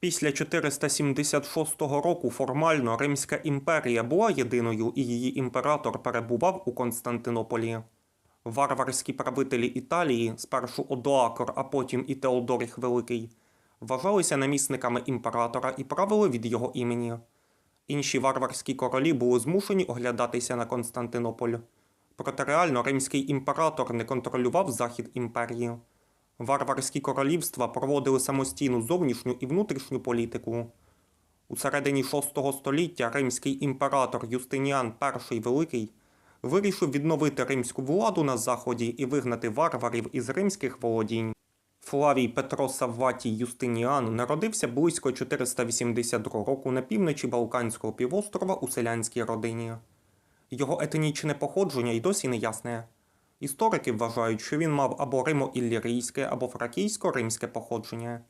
Після 476 року формально Римська імперія була єдиною і її імператор перебував у Константинополі. Варварські правителі Італії, спершу Одоакор, а потім і Теодоріх Великий, вважалися намісниками імператора і правили від його імені. Інші варварські королі були змушені оглядатися на Константинополь. Проте реально римський імператор не контролював захід імперії. Варварські королівства проводили самостійну зовнішню і внутрішню політику. У середині VI століття римський імператор Юстиніан І Великий вирішив відновити римську владу на заході і вигнати варварів із римських володінь. Флавій Петро Савватій Юстиніан народився близько 482 року на півночі Балканського півострова у селянській родині. Його етнічне походження й досі не ясне. Історики вважають, що він мав або римо-іллірійське, або фракійсько-римське походження.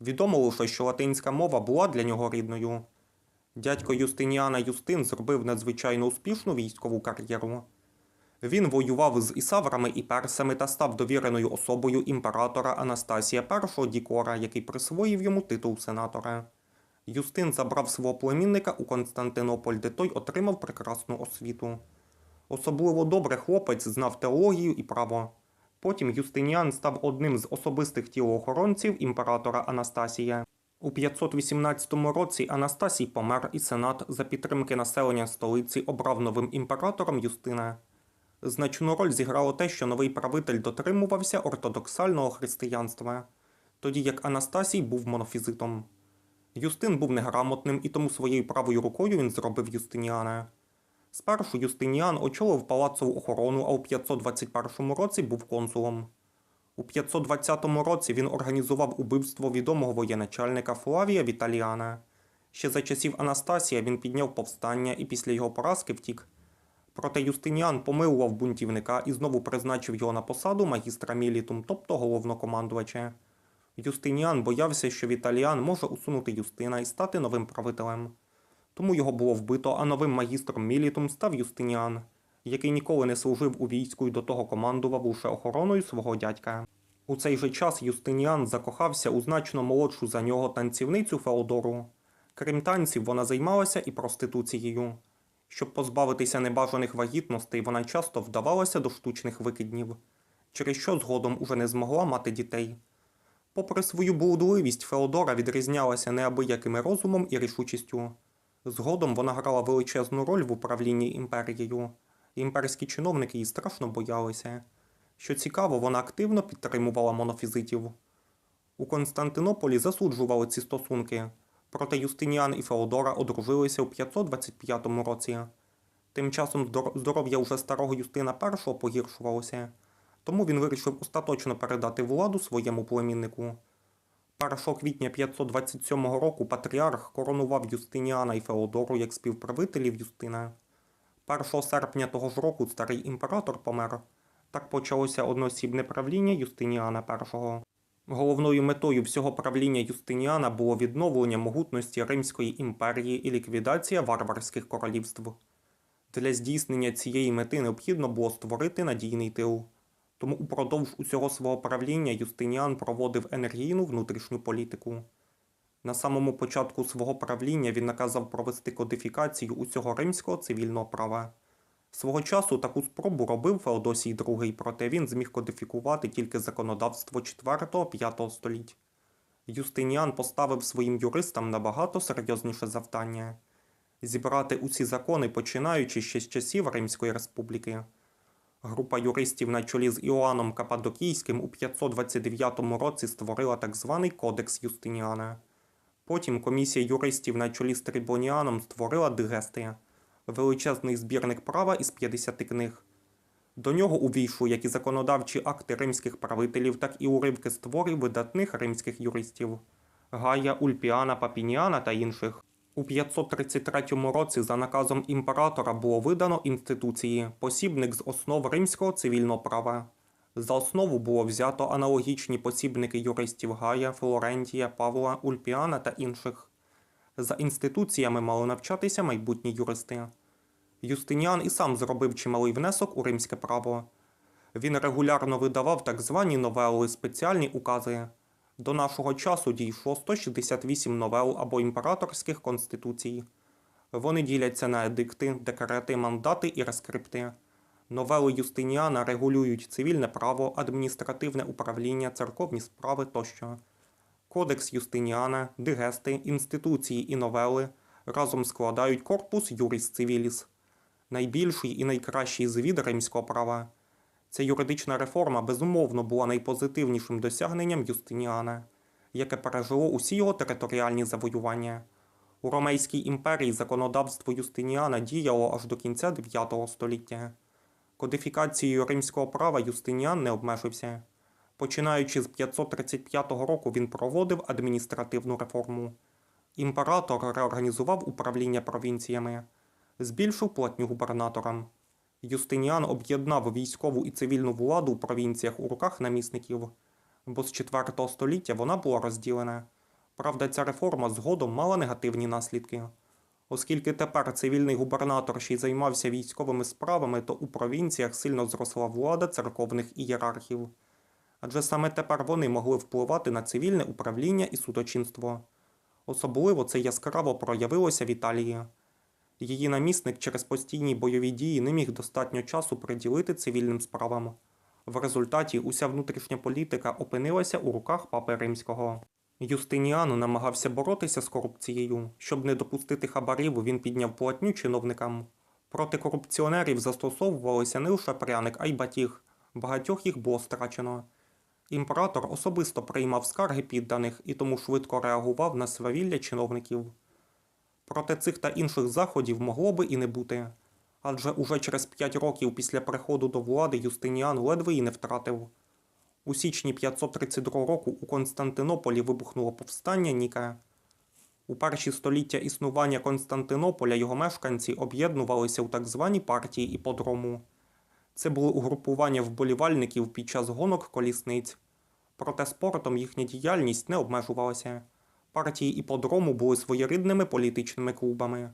Відомо лише, що латинська мова була для нього рідною. Дядько Юстиніана Юстин зробив надзвичайно успішну військову кар'єру. Він воював з ісаврами і персами та став довіреною особою імператора Анастасія І Дікора, який присвоїв йому титул сенатора. Юстин забрав свого племінника у Константинополь, де той отримав прекрасну освіту. Особливо добре хлопець знав теологію і право. Потім Юстиніан став одним з особистих тілоохоронців імператора Анастасія. У 518 році Анастасій помер, і сенат за підтримки населення столиці обрав новим імператором Юстина. Значну роль зіграло те, що новий правитель дотримувався ортодоксального християнства, тоді як Анастасій був монофізитом. Юстин був неграмотним, і тому своєю правою рукою він зробив Юстиніана. Спершу Юстиніан очолив палацову охорону, а у 521 році був консулом. У 520 році він організував убивство відомого воєначальника Флавія Віталіана. Ще за часів Анастасія він підняв повстання і після його поразки втік. Проте Юстиніан помилував бунтівника і знову призначив його на посаду магістра мілітум, тобто головнокомандувача. Юстиніан боявся, що Віталіан може усунути Юстина і стати новим правителем. Тому його було вбито, а новим магістром мілітум став Юстиніан, який ніколи не служив у війську і до того командував лише охороною свого дядька. У цей же час Юстиніан закохався у значно молодшу за нього танцівницю Феодору. Крім танців, вона займалася і проституцією. Щоб позбавитися небажаних вагітностей, вона часто вдавалася до штучних викиднів, через що згодом уже не змогла мати дітей. Попри свою блудливість, Феодора відрізнялася неабиякими розумом і рішучістю. Згодом вона грала величезну роль в управлінні імперією. Імперські чиновники її страшно боялися. Що цікаво, вона активно підтримувала монофізитів. У Константинополі засуджували ці стосунки, проте Юстиніан і Феодора одружилися у 525 році. Тим часом здоров'я уже старого Юстина І погіршувалося, тому він вирішив остаточно передати владу своєму племіннику. 1 квітня 527 року патріарх коронував Юстиніана і Феодору як співправителів Юстина. 1 серпня того ж року старий імператор помер. Так почалося одноосібне правління Юстиніана І. Головною метою всього правління Юстиніана було відновлення могутності Римської імперії і ліквідація варварських королівств. Для здійснення цієї мети необхідно було створити надійний тил. Тому упродовж усього свого правління Юстиніан проводив енергійну внутрішню політику. На самому початку свого правління він наказав провести кодифікацію усього римського цивільного права. Свого часу таку спробу робив Феодосій II, проте він зміг кодифікувати тільки законодавство 4-5 століть. Юстиніан поставив своїм юристам набагато серйозніше завдання зібрати усі закони, починаючи ще з часів Римської республіки. Група юристів на чолі з Іоанном Кападокійським у 529 році створила так званий Кодекс Юстиніана. Потім комісія юристів на чолі з Трибоніаном створила Дигестія – величезний збірник права із 50 книг. До нього увійшли як і законодавчі акти римських правителів, так і уривки з творів видатних римських юристів Гая, Ульпіана, Папініана та інших. У 533 році за наказом імператора було видано інституції посібник з основ римського цивільного права. За основу було взято аналогічні посібники юристів Гая, Флорентія, Павла, Ульпіана та інших. За інституціями мали навчатися майбутні юристи. Юстиніан і сам зробив чималий внесок у римське право. Він регулярно видавав так звані новели, спеціальні укази. До нашого часу дійшло 168 новел або імператорських конституцій. Вони діляться на едикти, декрети, мандати і рескрипти. Новели Юстиніана регулюють цивільне право, адміністративне управління, церковні справи тощо. Кодекс Юстиніана, дигести, інституції і новели разом складають корпус Юріс Цивіліс, найбільший і найкращий звід римського права. Ця юридична реформа безумовно була найпозитивнішим досягненням Юстиніана, яке пережило усі його територіальні завоювання. У Ромейській імперії законодавство Юстиніана діяло аж до кінця 9 століття. Кодифікацією римського права Юстиніан не обмежився. Починаючи з 535 року він проводив адміністративну реформу. Імператор реорганізував управління провінціями, збільшив платню губернаторам. Юстиніан об'єднав військову і цивільну владу у провінціях у руках намісників, бо з 4 століття вона була розділена. Правда, ця реформа згодом мала негативні наслідки. Оскільки тепер цивільний губернатор ще й займався військовими справами, то у провінціях сильно зросла влада церковних ієрархів. Адже саме тепер вони могли впливати на цивільне управління і судочинство. Особливо це яскраво проявилося в Італії. Її намісник через постійні бойові дії не міг достатньо часу приділити цивільним справам. В результаті уся внутрішня політика опинилася у руках папи римського. Юстиніан намагався боротися з корупцією. Щоб не допустити хабарів, він підняв платню чиновникам. Проти корупціонерів застосовувалися не лише пряник, а й батіг. Багатьох їх було страчено. Імператор особисто приймав скарги підданих і тому швидко реагував на свавілля чиновників. Проте цих та інших заходів могло би і не бути. Адже уже через 5 років після приходу до влади Юстиніан ледве і не втратив. У січні 532 року у Константинополі вибухнуло повстання Ніка. У перші століття існування Константинополя його мешканці об'єднувалися у так звані партії іподрому. Це були угрупування вболівальників під час гонок колісниць. Проте спортом їхня діяльність не обмежувалася. Партії іподрому були своєрідними політичними клубами.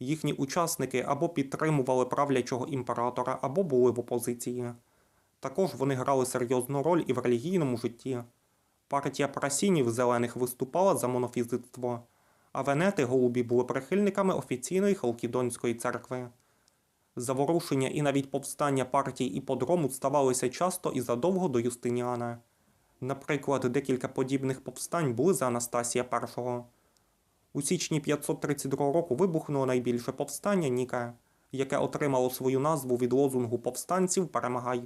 Їхні учасники або підтримували правлячого імператора, або були в опозиції. Також вони грали серйозну роль і в релігійному житті. Партія прасінів зелених виступала за монофізитство, а венети голубі були прихильниками офіційної Халкідонської церкви. Заворушення і навіть повстання партій іподрому ставалися часто і задовго до Юстиніана. Наприклад, декілька подібних повстань були за Анастасія І. У січні 532 року вибухнуло найбільше повстання Ніка, яке отримало свою назву від лозунгу повстанців Перемагай.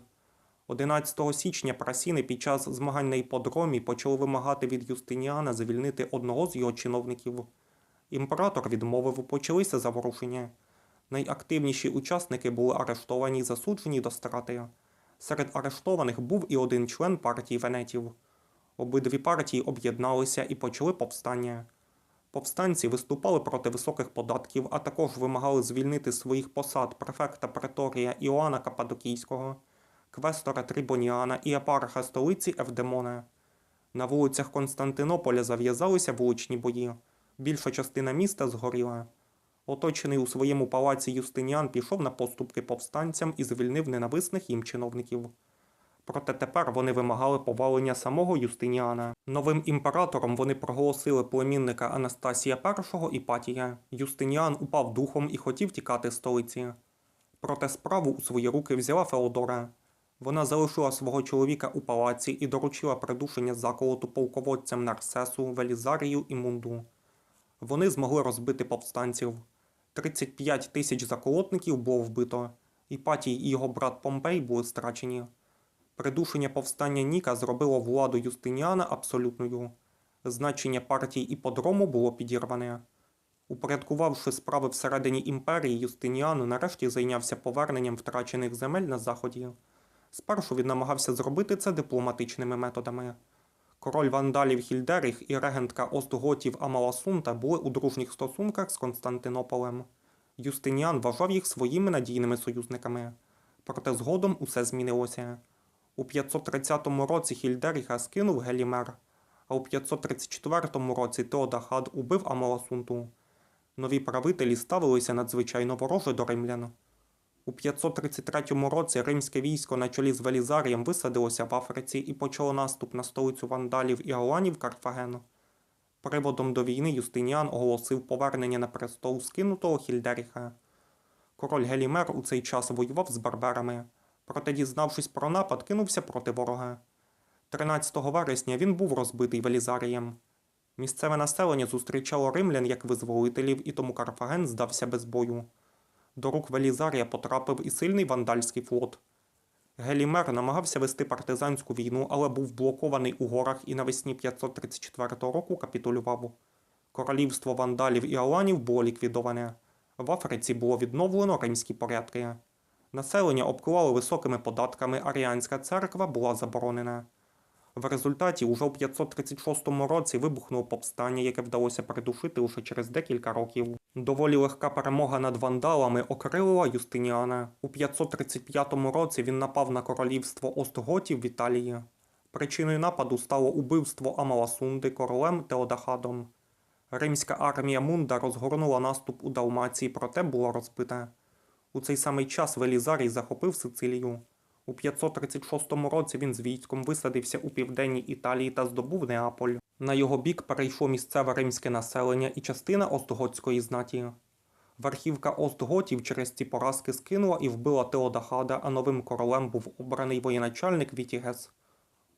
11 січня прасіни під час змагань на іподромі почали вимагати від Юстиніана звільнити одного з його чиновників. Імператор відмовив, почалися заворушення. Найактивніші учасники були арештовані й засуджені до страти. Серед арештованих був і один член партії венетів. Обидві партії об'єдналися і почали повстання. Повстанці виступали проти високих податків, а також вимагали звільнити своїх посад префекта преторія Іоанна Каппадокійського, квестора Трибоніана і епарха столиці Евдемона. На вулицях Константинополя зав'язалися вуличні бої. Більша частина міста згоріла. Оточений у своєму палаці Юстиніан пішов на поступки повстанцям і звільнив ненависних їм чиновників. Проте тепер вони вимагали повалення самого Юстиніана. Новим імператором вони проголосили племінника Анастасія І Іпатія. Юстиніан упав духом і хотів тікати з столиці. Проте справу у свої руки взяла Феодора. Вона залишила свого чоловіка у палаці і доручила придушення заколоту полководцям Нарсесу, Велізарію і Мунду. Вони змогли розбити повстанців. 35 тисяч заколотників було вбито. Іпатій і його брат Помпей були страчені. Придушення повстання Ніка зробило владу Юстиніана абсолютною. Значення партій іподрому було підірване. Упорядкувавши справи всередині імперії, Юстиніан нарешті зайнявся поверненням втрачених земель на заході. Спершу він намагався зробити це дипломатичними методами. Король вандалів Хільдеріх і регентка Остготів Амаласунта були у дружніх стосунках з Константинополем. Юстиніан вважав їх своїми надійними союзниками. Проте згодом усе змінилося. У 530 році Хільдеріха скинув Гелімер, а у 534 році Теодахад убив Амаласунту. Нові правителі ставилися надзвичайно вороже до римлян. У 533 році римське військо на чолі з Велізарієм висадилося в Африці і почало наступ на столицю вандалів і аланів Карфаген. Приводом до війни Юстиніан оголосив повернення на престол скинутого Хільдеріха. Король Гелімер у цей час воював з барберами, проте, дізнавшись про напад, кинувся проти ворога. 13 вересня він був розбитий Велізарієм. Місцеве населення зустрічало римлян як визволителів, і тому Карфаген здався без бою. До рук Велізарія потрапив і сильний вандальський флот. Гелімер намагався вести партизанську війну, але був блокований у горах і навесні 534 року капітулював. Королівство вандалів і аланів було ліквідоване. В Африці було відновлено римські порядки. Населення обклали високими податками, аріанська церква була заборонена. В результаті уже у 536 році вибухнуло повстання, яке вдалося придушити лише через декілька років. Доволі легка перемога над вандалами окрилила Юстиніана. У 535 році він напав на королівство Остготів в Італії. Причиною нападу стало убивство Амаласунди королем Теодахадом. Римська армія Мунда розгорнула наступ у Далмації, проте була розбита. У цей самий час Велізарій захопив Сицилію. У 536 році він з військом висадився у південній Італії та здобув Неаполь. На його бік перейшло місцеве римське населення і частина Остготської знаті. Верхівка Остготів через ці поразки скинула і вбила Теодахада, а новим королем був обраний воєначальник Вітігес.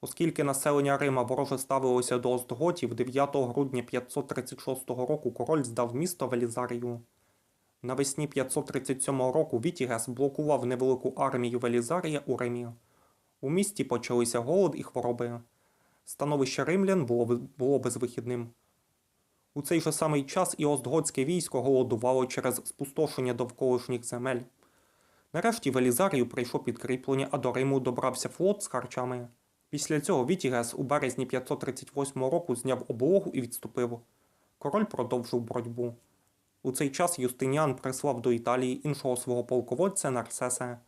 Оскільки населення Рима вороже ставилося до Остготів, 9 грудня 536 року король здав місто Велізарію. Навесні 537 року Вітігес блокував невелику армію Велізарія у Римі. У місті почалися голод і хвороби. Становище римлян було, було безвихідним. У цей же самий час і Остготське військо голодувало через спустошення довколишніх земель. Нарешті Велізарію прийшло підкріплення, а до Риму добрався флот з харчами. Після цього Вітігес у березні 538 року зняв облогу і відступив. Король продовжив боротьбу. У цей час Юстиніан прислав до Італії іншого свого полководця Нарсеса.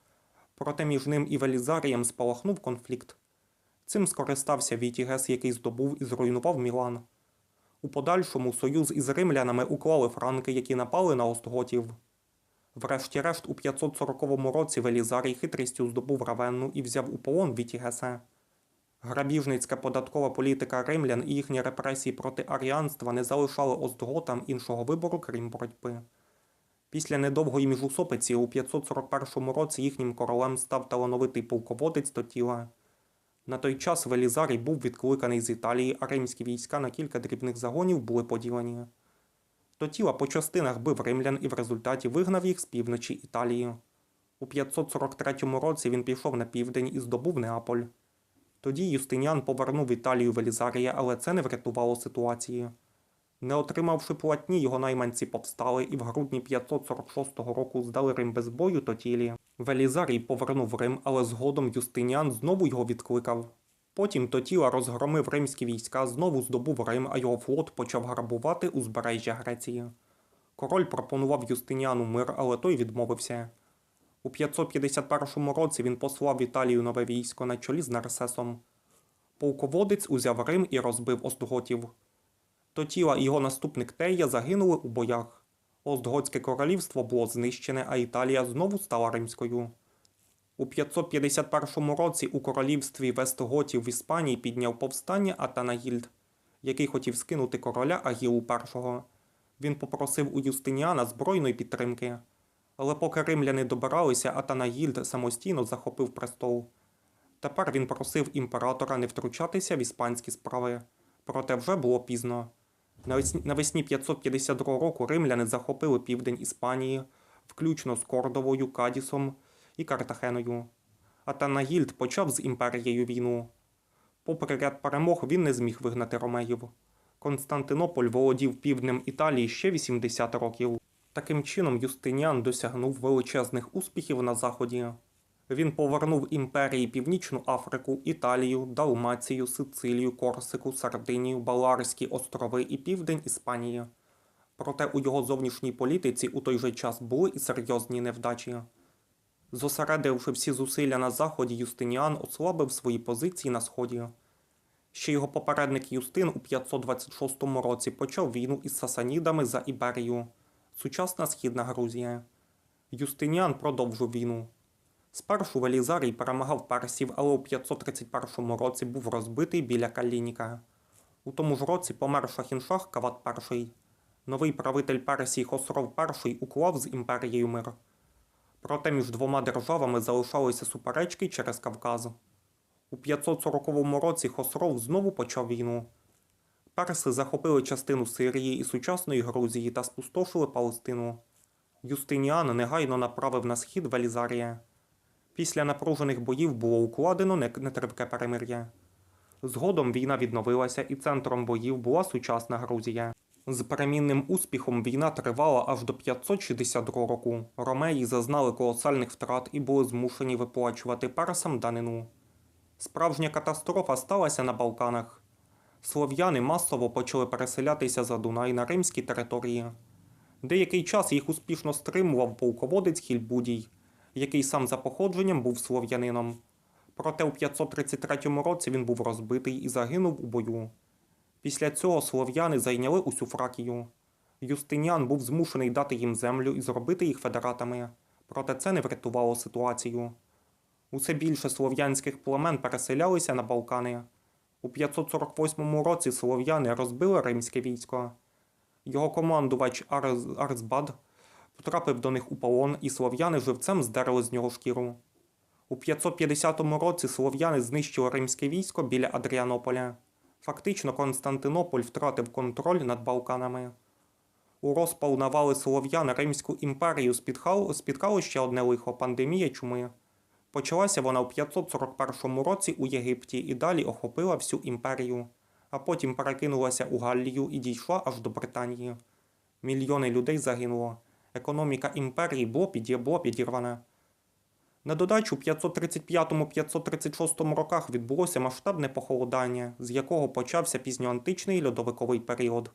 Проте між ним і Велізарієм спалахнув конфлікт. Цим скористався Вітігес, який здобув і зруйнував Мілан. У подальшому союз із римлянами уклали франки, які напали на Остготів. Врешті-решт, у 540 році Велізарій хитрістю здобув Равенну і взяв у полон Вітігеса. Грабіжницька податкова політика римлян і їхні репресії проти аріанства не залишали Остготам іншого вибору, крім боротьби. Після недовгої міжусопиці у 541 році їхнім королем став талановитий полководець Тотіла. На той час Велізарій був відкликаний з Італії, а римські війська на кілька дрібних загонів були поділені. Тотіла по частинах бив римлян і в результаті вигнав їх з півночі Італії. У 543 році він пішов на південь і здобув Неаполь. Тоді Юстиніан повернув Італію Велізарія, але це не врятувало ситуації. Не отримавши платні, його найманці повстали і в грудні 546 року здали Рим без бою Тотілі. Велізарій повернув Рим, але згодом Юстиніан знову його відкликав. Потім Тотіла розгромив римські війська, знову здобув Рим, а його флот почав грабувати узбережжя Греції. Король пропонував Юстиніану мир, але той відмовився. У 551 році він послав в Італію нове військо на чолі з Нарсесом. Полководець узяв Рим і розбив Остготів. Тотіла і його наступник Тея загинули у боях. Остготське королівство було знищене, а Італія знову стала римською. У 551 році у королівстві Вестготів в Іспанії підняв повстання Атанагільд, який хотів скинути короля Агілу І. Він попросив у Юстиніана збройної підтримки. Але поки римляни добиралися, Атанагільд самостійно захопив престол. Тепер він просив імператора не втручатися в іспанські справи. Проте вже було пізно. Навесні- Навесні 552 року римляни захопили південь Іспанії, включно з Кордовою, Кадісом і Картахеною. Атанагільд почав з імперією війну. Попри ряд перемог, він не зміг вигнати ромеїв. Константинополь володів півднем Італії ще 80 років. Таким чином, Юстиніан досягнув величезних успіхів на Заході. Він повернув імперії Північну Африку, Італію, Далмацію, Сицилію, Корсику, Сардинію, Баларські острови і південь Іспанії. Проте у його зовнішній політиці у той же час були і серйозні невдачі. Зосередивши всі зусилля на заході, Юстиніан ослабив свої позиції на сході. Ще його попередник Юстин у 526 році почав війну із сасанідами за Іберію, сучасна східна Грузія. Юстиніан продовжив війну. Спершу Велізарій перемагав персів, але у 531 році був розбитий біля Калініка. У тому ж році помер Шахіншах Кават І. Новий правитель Персії Хосров І уклав з імперією мир. Проте між двома державами залишалися суперечки через Кавказ. У 540 році Хосров знову почав війну. Перси захопили частину Сирії і сучасної Грузії та спустошили Палестину. Юстиніан негайно направив на схід Велізарія. Після напружених боїв було укладено нетривке перемир'я. Згодом війна відновилася, і центром боїв була сучасна Грузія. З перемінним успіхом війна тривала аж до 562 року. Ромеї зазнали колосальних втрат і були змушені виплачувати персам данину. Справжня катастрофа сталася на Балканах. Слов'яни масово почали переселятися за Дунай на римські території. Деякий час їх успішно стримував полководець Хільбудій, який сам за походженням був слов'янином. Проте у 533 році він був розбитий і загинув у бою. Після цього слов'яни зайняли усю Фракію. Юстиніан був змушений дати їм землю і зробити їх федератами, проте це не врятувало ситуацію. Усе більше слов'янських племен переселялися на Балкани. У 548 році слов'яни розбили римське військо. Його командувач Арз, Арзбад потрапив до них у полон, і слов'яни живцем здерли з нього шкіру. У 550 році слов'яни знищили римське військо біля Адріанополя. Фактично Константинополь втратив контроль над Балканами. У розпал навали слов'ян Римську імперію спіткало ще одне лихо пандемія чуми. Почалася вона у 541 році у Єгипті і далі охопила всю імперію, а потім перекинулася у Галлію і дійшла аж до Британії. Мільйони людей загинуло. Економіка імперії була, піді- підірвана. На додачу, у 535-536 роках відбулося масштабне похолодання, з якого почався пізньоантичний льодовиковий період.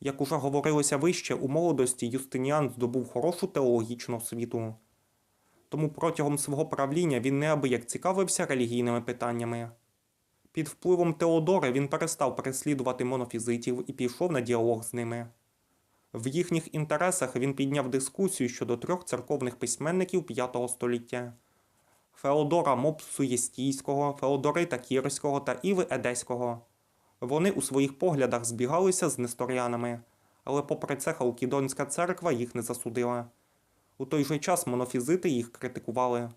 Як уже говорилося вище, у молодості Юстиніан здобув хорошу теологічну освіту. Тому протягом свого правління він неабияк цікавився релігійними питаннями. Під впливом Теодора він перестав переслідувати монофізитів і пішов на діалог з ними. В їхніх інтересах він підняв дискусію щодо трьох церковних письменників V століття Феодора Мопсуєстійського, Феодорита Кірського та Іви Едеського. Вони у своїх поглядах збігалися з несторіанами, але попри це Халкідонська церква їх не засудила. У той же час монофізити їх критикували.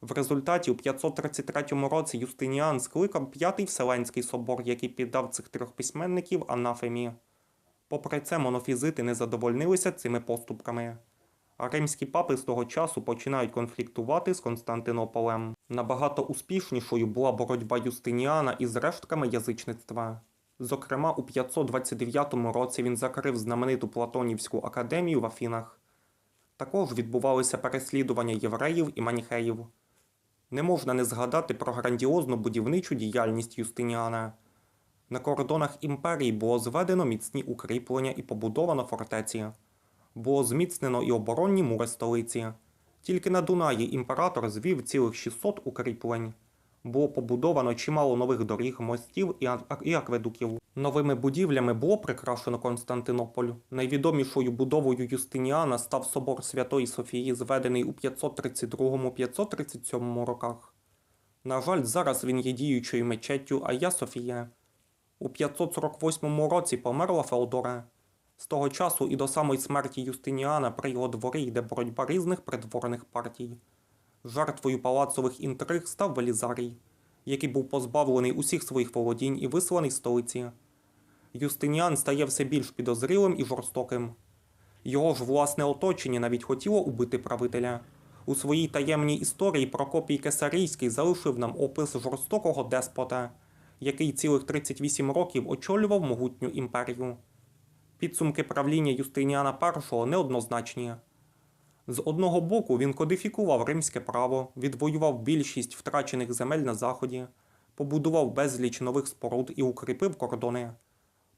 В результаті у 533 році Юстиніан скликав П'ятий Вселенський собор, який піддав цих трьох письменників анафемі. Попри це, монофізити не задовольнилися цими поступками. А римські папи з того часу починають конфліктувати з Константинополем. Набагато успішнішою була боротьба Юстиніана із рештками язичництва. Зокрема, у 529 році він закрив знамениту Платонівську академію в Афінах. Також відбувалися переслідування євреїв і маніхеїв. Не можна не згадати про грандіозну будівничу діяльність Юстиніана. На кордонах імперії було зведено міцні укріплення і побудовано фортеці. Було зміцнено і оборонні мури столиці. Тільки на Дунаї імператор звів цілих 600 укріплень. Було побудовано чимало нових доріг, мостів і, акведуків. Новими будівлями було прикрашено Константинополь. Найвідомішою будовою Юстиніана став собор Святої Софії, зведений у 532-537 роках. На жаль, зараз він є діючою мечеттю Айя Софія. У 548 році померла Феодора. З того часу і до самої смерті Юстиніана при його дворі йде боротьба різних придворних партій. Жертвою палацових інтриг став Велізарій, який був позбавлений усіх своїх володінь і висланий столиці. Юстиніан стає все більш підозрілим і жорстоким. Його ж власне оточення навіть хотіло убити правителя. У своїй таємній історії Прокопій Кесарійський залишив нам опис жорстокого деспота, який цілих 38 років очолював могутню імперію. Підсумки правління Юстиніана І неоднозначні. З одного боку він кодифікував римське право, відвоював більшість втрачених земель на заході, побудував безліч нових споруд і укріпив кордони.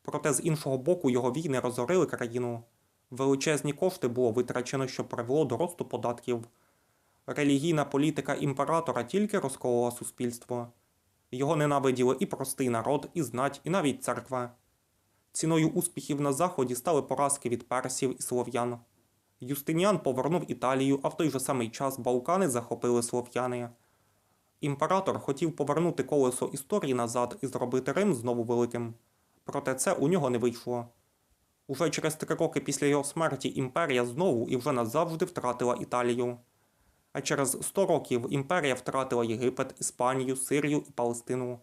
Проте з іншого боку його війни розорили країну. Величезні кошти було витрачено, що привело до росту податків. Релігійна політика імператора тільки розколола суспільство. Його ненавиділи і простий народ, і знать, і навіть церква. Ціною успіхів на заході стали поразки від персів і слов'ян. Юстиніан повернув Італію, а в той же самий час Балкани захопили слов'яни. Імператор хотів повернути колесо історії назад і зробити Рим знову великим. Проте це у нього не вийшло. Уже через три роки після його смерті імперія знову і вже назавжди втратила Італію. А через 100 років імперія втратила Єгипет, Іспанію, Сирію і Палестину.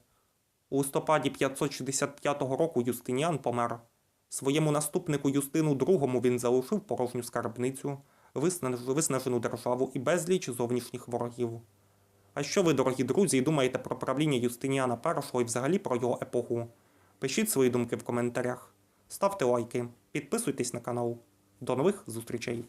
У листопаді 565 року Юстиніан помер. Своєму наступнику Юстину II він залишив порожню скарбницю, виснажену державу і безліч зовнішніх ворогів. А що ви, дорогі друзі, думаєте про правління Юстиніана І і взагалі про його епоху? Пишіть свої думки в коментарях, ставте лайки, підписуйтесь на канал. До нових зустрічей!